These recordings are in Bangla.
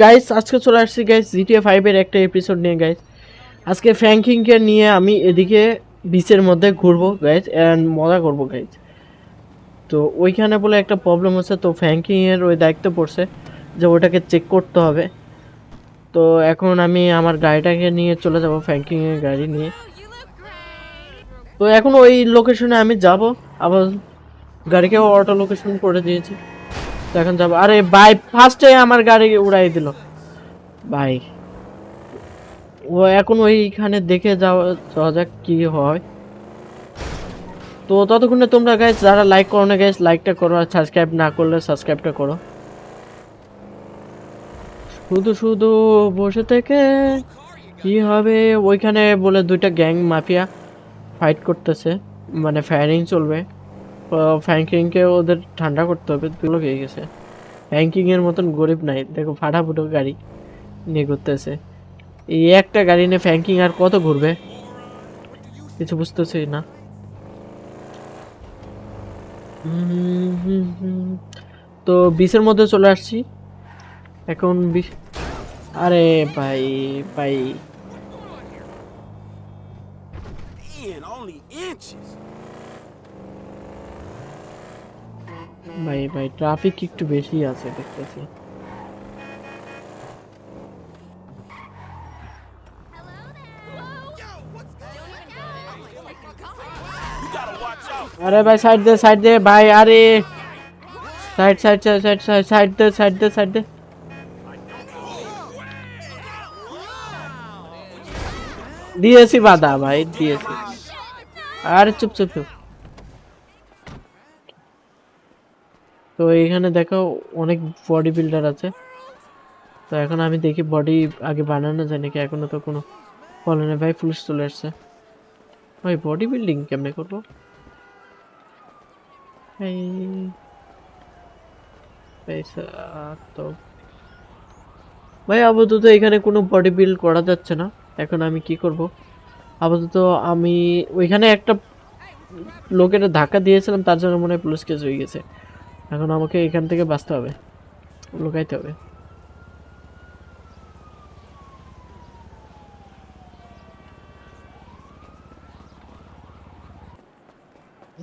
গাইস আজকে চলে আসছি গাইস জিটিএ ফাইভের একটা এপিসোড নিয়ে গাইস আজকে ফ্র্যাঙ্কিংকে নিয়ে আমি এদিকে বিচের মধ্যে ঘুরবো গাইস অ্যান্ড মজা করব গাইস তো ওইখানে বলে একটা প্রবলেম হচ্ছে, তো ফ্র্যাঙ্কিংয়ের ওই দায়িত্ব পড়ছে যে ওটাকে চেক করতে হবে। তো এখন আমি আমার গাড়িটাকে নিয়ে চলে যাব ফ্র্যাঙ্কিংয়ের গাড়ি নিয়ে। তো এখন ওই লোকেশনে আমি যাব, আবার গাড়িকেও অটো লোকেশন করে দিয়েছি। এখন যাব। আরে ভাই ফার্স্টে আমার গাড়ি উড়াই দিল। ভাই, ও এখন ওইখানে দেখে যাওয়া যাওয়া যাক কি হয়। তো ততক্ষণে তোমরা গাইস যারা লাইক করো না গাইস লাইকটা করো আর সাবস্ক্রাইব না করলে সাবস্ক্রাইবটা করো। শুধু শুধু বসে থেকে কি হবে? ওইখানে বলে দুইটা গ্যাং মাফিয়া ফাইট করতেছে মানে ফায়ারিং চলবে। ফ্যাঙ্কিংকে ওদের ঠান্ডা করতে হবে দুলো হয়ে গেছে। ফ্যাঙ্কিং এর মতন গরিব নাই। দেখো, ফাটাফুটো গাড়ি নিয়ে ঘুরতেছে। এই একটা গাড়ি নিয়ে ফ্যাঙ্কিং আর কত ঘুরবে? কিছু বুঝতেছি না। তো বিচের মধ্যে চলে আসছি। এখন আরে ভাই ভাই. ভাই ভাই ট্রাফিক একটু বেশি আছে দেখতেছি You gotta watch out. আরে ভাই সাইড দে সাইড দে ভাই আরে side side side side side side দে সাইড দে সাইড দে দিয়েছি বাধা ভাই দিয়েছি তো এখানে দেখো অনেক বডি বিল্ডার আছে। তো এখন আমি দেখি বডি আগে বানানো যায় নাকি? এখনও তো কোনো বলে না ভাই পুলিশ চলে আসছে। ভাই বডি বিল্ডিং কেমনে করব? তো। ভাই, আপাতত এখানে কোনো বডি বিল্ড করা যাচ্ছে না। এখন আমি কি করব? আপাতত আমি ওইখানে একটা লোকের ধাক্কা দিয়েছিলাম, তার জন্য মনে হয় পুলিশ কেস হয়ে গেছে। এখন আমাকে এখান থেকে বাঁচতে হবে। লুকাইতে হবে।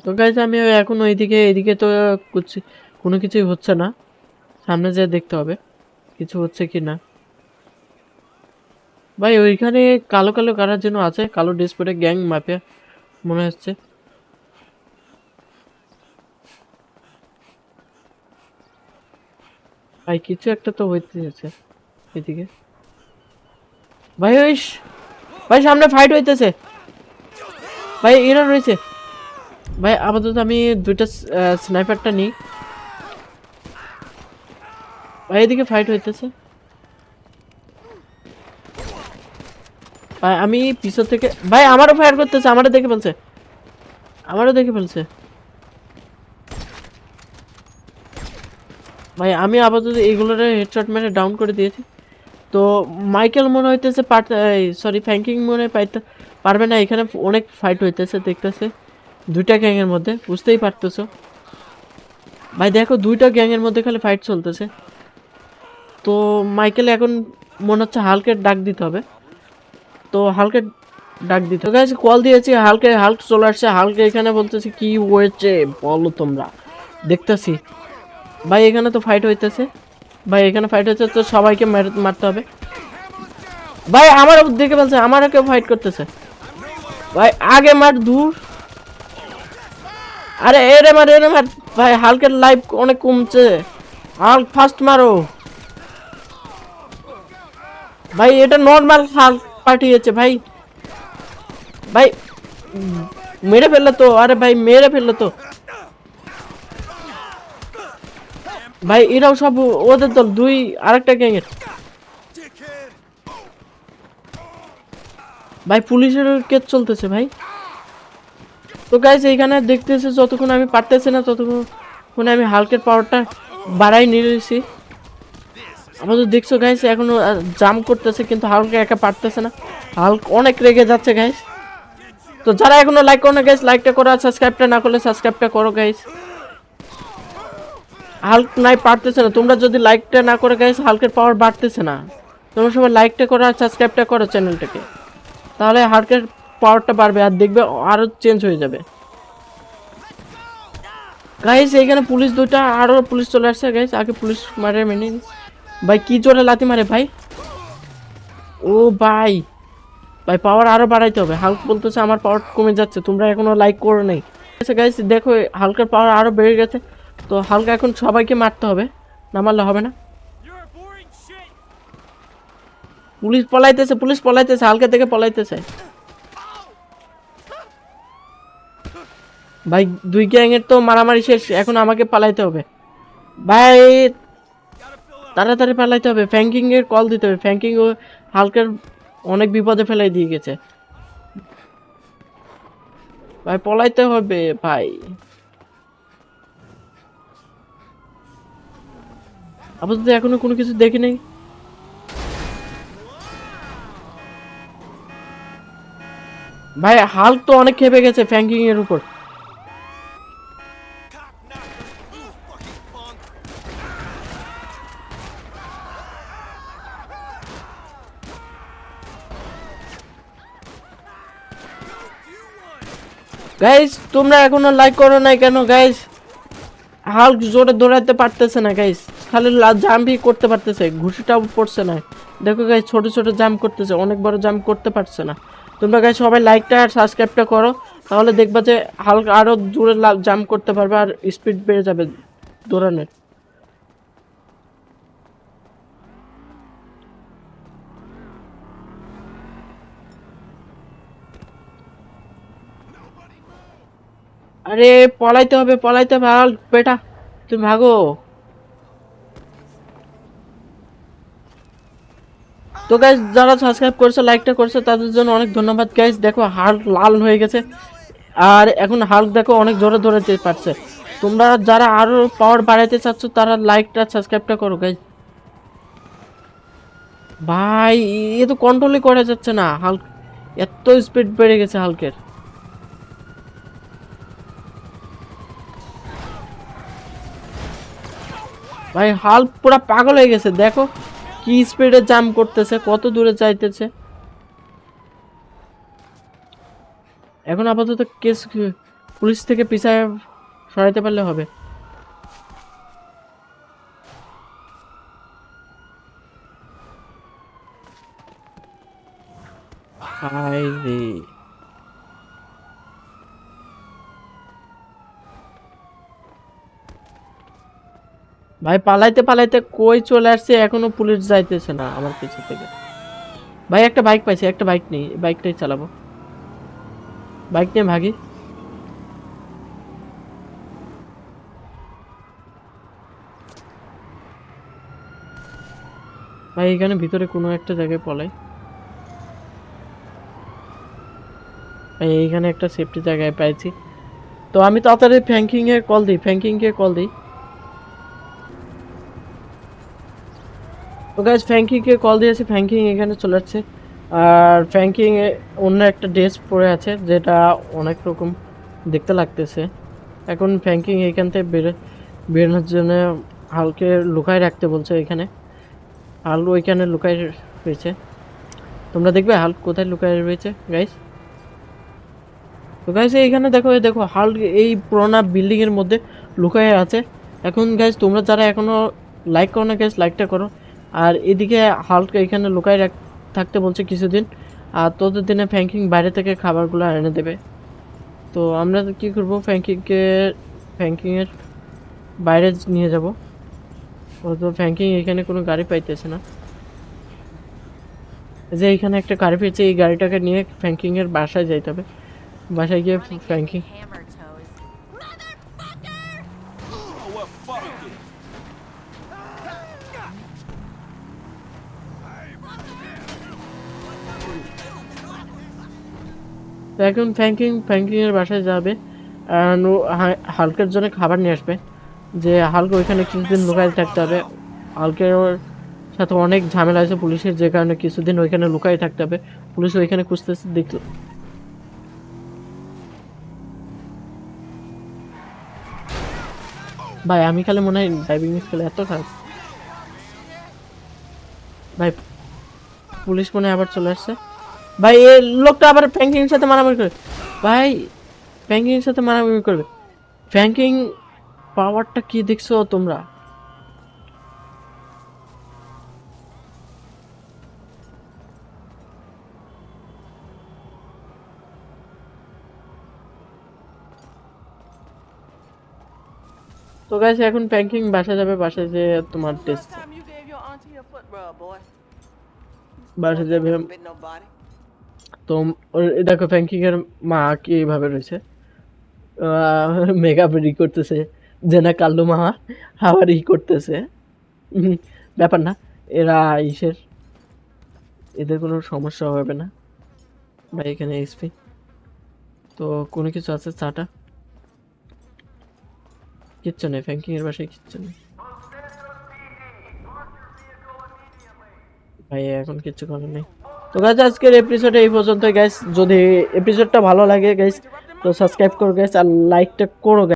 তো গাইজ আমি এখন ওইদিকে, এদিকে তো কোনো কিছুই হচ্ছে না। সামনে যেয়ে দেখতে হবে কিছু হচ্ছে কি না ভাই, ওইখানে কালো কালো কারার জন্য আছে, কালো ড্রেস পরে গ্যাং মাফিয়া মনে হচ্ছে। ভাই, কিছু একটা তো হইতেছে এদিকে। ভাই, ওই ভাই, সামনে ফাইট হইতেছে। ভাই, এরা রয়েছে। ভাই, আপাতত আমি দুইটা স্নাইপারটা নিই। ভাই, এদিকে ফাইট হইতেছে। ভাই, আমি পিছন থেকে ভাই, আমারও ফায়ার করতেছে, আমারও দেখে ফেলছে। আমারও দেখে ফেলছে। ভাই, আমি আপাতত এইগুলোর হেডশট মেরে ডাউন করে দিয়েছি। তো মাইকেল মনে হইতেছে পার সরি ফ্যাঙ্কিং মনে পাইতে পারবে না, এখানে অনেক ফাইট হইতেছে, দেখতেছে। দুইটা গ্যাংয়ের মধ্যে, বুঝতেই পারতেছো। ভাই, দেখো, দুইটা গ্যাংয়ের মধ্যে খালি ফাইট চলতেছে। তো মাইকেল এখন মনে হচ্ছে হালকে ডাক দিতে হবে। তো হালকে ডাক দিতে হবে। কল দিয়েছি, হালকে, হালক চলে আসছে, হালকে এখানে বলতেছে, কি হয়েছে? বলো তোমরা। দেখতেছি। ভাই, এখানে তো ফাইট হইতেছে। ভাই, এখানে ফাইট হচ্ছে তো সবাইকে মার- মারতে হবে। ভাই আমার দেখে বলছে আমারও কেউ ফাইট করতেছে। ভাই, আগে মার দূর। আরে এরে মার এরে মার। ভাই, হালকের লাইফ অনেক কমছে। হালক ফার্স্ট মারো। ভাই, এটা নর্মাল হালক পাঠিয়েছে, ভাই। ভাই মেরে ফেলল তো, আরে ভাই, মেরে ফেলল তো। ভাই, এরাও সব ওদের দল, দুই আরেকটা গ্যাংয়ের ভাই, পুলিশের কেস চলতেছে ভাই। তো গাইজ এইখানে দেখতেছে যতক্ষণ আমি পারতেছি না, ততক্ষণ আমি হালকের পাওয়ারটা বাড়াই নিয়েছি আমাদের দেখছ গাইস এখনও জাম করতেছে, কিন্তু হালকা একা পারতেছে না। হালক অনেক রেগে যাচ্ছে গাইস তো যারা এখনও লাইক করো না গাইস লাইকটা করো আর সাবস্ক্রাইবটা না করলে সাবস্ক্রাইবটা করো গাইস হাল্ক নাই পারতেছে না। তোমরা যদি লাইকটা না করে গাইস হালকের পাওয়ার বাড়তেছে না। তোমরা সবাই লাইকটা করো আর সাবস্ক্রাইবটা করো চ্যানেলটাকে তাহলে হালকের পাওয়ারটা বাড়বে আর দেখবে আরও চেঞ্জ হয়ে যাবে। গাইস এখানে পুলিশ দুইটা আরও পুলিশ চলে আসছে গাইস আগে পুলিশ মারে, মেনে ভাই, কি জোরে লাথি মারে, ভাই? ও ভাই ভাই পাওয়ার আরও বাড়াইতে হবে। হালক বলতেছে, আমার পাওয়ার কমে যাচ্ছে, তোমরা এখনও লাইক করো নাই। আচ্ছা গাইস দেখো হালকার পাওয়ার আরও বেড়ে গেছে। তো হালকা এখন সবাইকে মারতে হবে। না মারলে হবে না. পুলিশ পলাইতেছে পুলিশ পলাইতেছে, হালকা থেকে পলাইতেছে। ভাই, দুই গ্যাংয়ের তো মারামারি শেষ, এখন আমাকে পালাইতে হবে। ভাই, তাড়াতাড়ি পালাইতে হবে। ফ্যাঙ্কিং এর কল দিতে হবে। ফ্যাঙ্কিং ও হালকার অনেক বিপদে ফেলাই দিয়ে গেছে। ভাই, পলাইতে হবে, ভাই। আপাতত এখনও কোনো কিছু দেখি নেই। ভাই হাল্ক তো অনেক খেপে গেছে ফ্যাঙ্কিং এর উপর। গাইস তোমরা এখনও লাইক করো নাই কেন গাইস হাল্ক জোরে দৌড়াতে পারতেছে না গাইস খালি জাম্পই করতে পারতেছে, ঘুষিটাও পড়ছে না। দেখো গাই ছোট ছোট জাম্প করতেছে, অনেক বড় জাম্প করতে পারছে না। তোমরা গাই সবাই লাইকটা আর সাবস্ক্রাইবটা করো, তাহলে দেখবা যে হালকা আরও জোরে জাম্প করতে পারবে আর স্পিড বেড়ে যাবে দৌড়ানোর। আরে, পলাইতে হবে পলাইতে হবে বেটা, তুমি ভাগো। তো গাইজ যারা সাবস্ক্রাইব করছে লাইকটা করছে, তাদের জন্য অনেক ধন্যবাদ গাইজ দেখো হাল্ক লাল হয়ে গেছে। আর এখন হাল্ক দেখো অনেক জোরে দৌড়াতে পারছে। তোমরা যারা আরও পাওয়ার বাড়াইতে চাচ্ছ, তারা লাইকটা সাবস্ক্রাইবটা করো গাইজ ভাই, এ তো কন্ট্রোলই করা যাচ্ছে না। হাল্ক এত স্পিড বেড়ে গেছে হালকের। ভাই হাল্ক পুরা পাগল হয়ে গেছে, দেখো। কি স্পিডে জাম্প করতেছে, কত দূরে যাইতেছে? এখন আপাতত কেস পুলিশ থেকে পিছায় সরাইতে পারলে হবে। হাই রে। ভাই, পালাইতে পালাইতে কই চলে আসছে? এখনও পুলিশ যাইতেছে না আমার পিছু থেকে। ভাই, একটা বাইক পাইছি, একটা বাইক নেই বাইকটাই চালাবো। বাইক নিয়ে ভাগি। ভাই, এখানে ভিতরে কোনো একটা জায়গায় পলাই। ভাই, এইখানে একটা সেফটি জায়গায় পাইছি। তো আমি তাড়াতাড়ি ফ্যাঙ্কিংয়ে কল দিই ফ্যাঙ্কিংকে কল দিই। তো গাইজ ফ্যাঙ্কিংকে কল দিয়েছি। ফ্যাঙ্কিং এখানে চলে যাচ্ছে। আর ফ্যাঙ্কিং অন্য একটা ড্রেস পরে আছে, যেটা অনেক রকম দেখতে লাগতেছে। এখন ফ্যাঙ্কিং এখান থেকে বেরো বেরোনোর জন্য হালকে লুকায় রাখতে বলছে এখানে। হাল ওইখানে লুকায় রয়েছে। তোমরা দেখবে হাল কোথায় লুকায় রয়েছে গাইস তো গাইস এইখানে দেখো দেখো, হাল এই পুরোনো বিল্ডিংয়ের মধ্যে লুকায় আছে। এখন গাইস তোমরা যারা এখনও লাইক করো না গাইস লাইকটা করো। আর এদিকে হাল্ক এখানে লুকায় রাখ থাকতে বলছে কিছুদিন আর তোদের দিনে ফ্যাঙ্কিং বাইরে থেকে খাবারগুলো এনে দেবে। তো আমরা কি করব? ফ্যাঙ্কিংকে ফ্যাঙ্কিংয়ের বাইরে নিয়ে যাব। তো ফ্যাঙ্কিং এখানে কোনো গাড়ি পাইতেছে না। এই যে এখানে একটা গাড়ি পেয়েছে এই গাড়িটাকে নিয়ে ফ্যাঙ্কিংয়ের বাসায় যাইতে হবে। বাসায় গিয়ে ফ্যাঙ্কিং এখন ফ্যাঙ্কিং ফ্যাঙ্কিং এর বাসায় যাবে। হালকের জন্য খাবার নিয়ে আসবে। যে হালক ওইখানে কিছুদিন লুকায় থাকতে হবে। হালকের সাথে অনেক ঝামেলা আছে পুলিশের, যে কারণে কিছুদিন ওইখানে লুকাই থাকতে হবে। পুলিশ ওইখানে খুঁজতেছে, দেখল। ভাই, আমি খালি মনে হয় ড্রাইভিং স্কুলে এত খারাপ। ভাই, পুলিশ মনে আবার চলে আসছে। ভাই এই লোকটা আবার ফ্যাঙ্কিং এর সাথে মারামারি করে ভাই ফ্যাঙ্কিং এর সাথে মারামারি করবে ফ্যাঙ্কিং পাওয়ারটা কি দেখছ তোমরা তো গাইস এখন প্যাঙ্কিং বাসা যাবে বাসায় যে তোমার টেস্ট. বাসা যাবে. তো দেখো ফ্যাঙ্কিং এর মা কি এইভাবে রয়েছে। মেকআপ ই করতেছে। যে না কাল্লু মা আবার ই করতেছে। ব্যাপার না, এরা ইসের এদের কোনো সমস্যা হবে না। ভাই, এখানে এসপি তো কোনো কিছু আছে চাটা? কিচ্ছু নেই ফ্যাঙ্কিং এর বাসায় কিচ্ছু নেই। ভাই, এখন কিচ্ছু করার নেই। তো গাছ আজকের এপিসোডে এই পর্যন্ত গ্যাস যদি এপিসোডটা ভালো লাগে গ্যাস তো সাবস্ক্রাইব করো গ্যাস আর লাইকটা করো।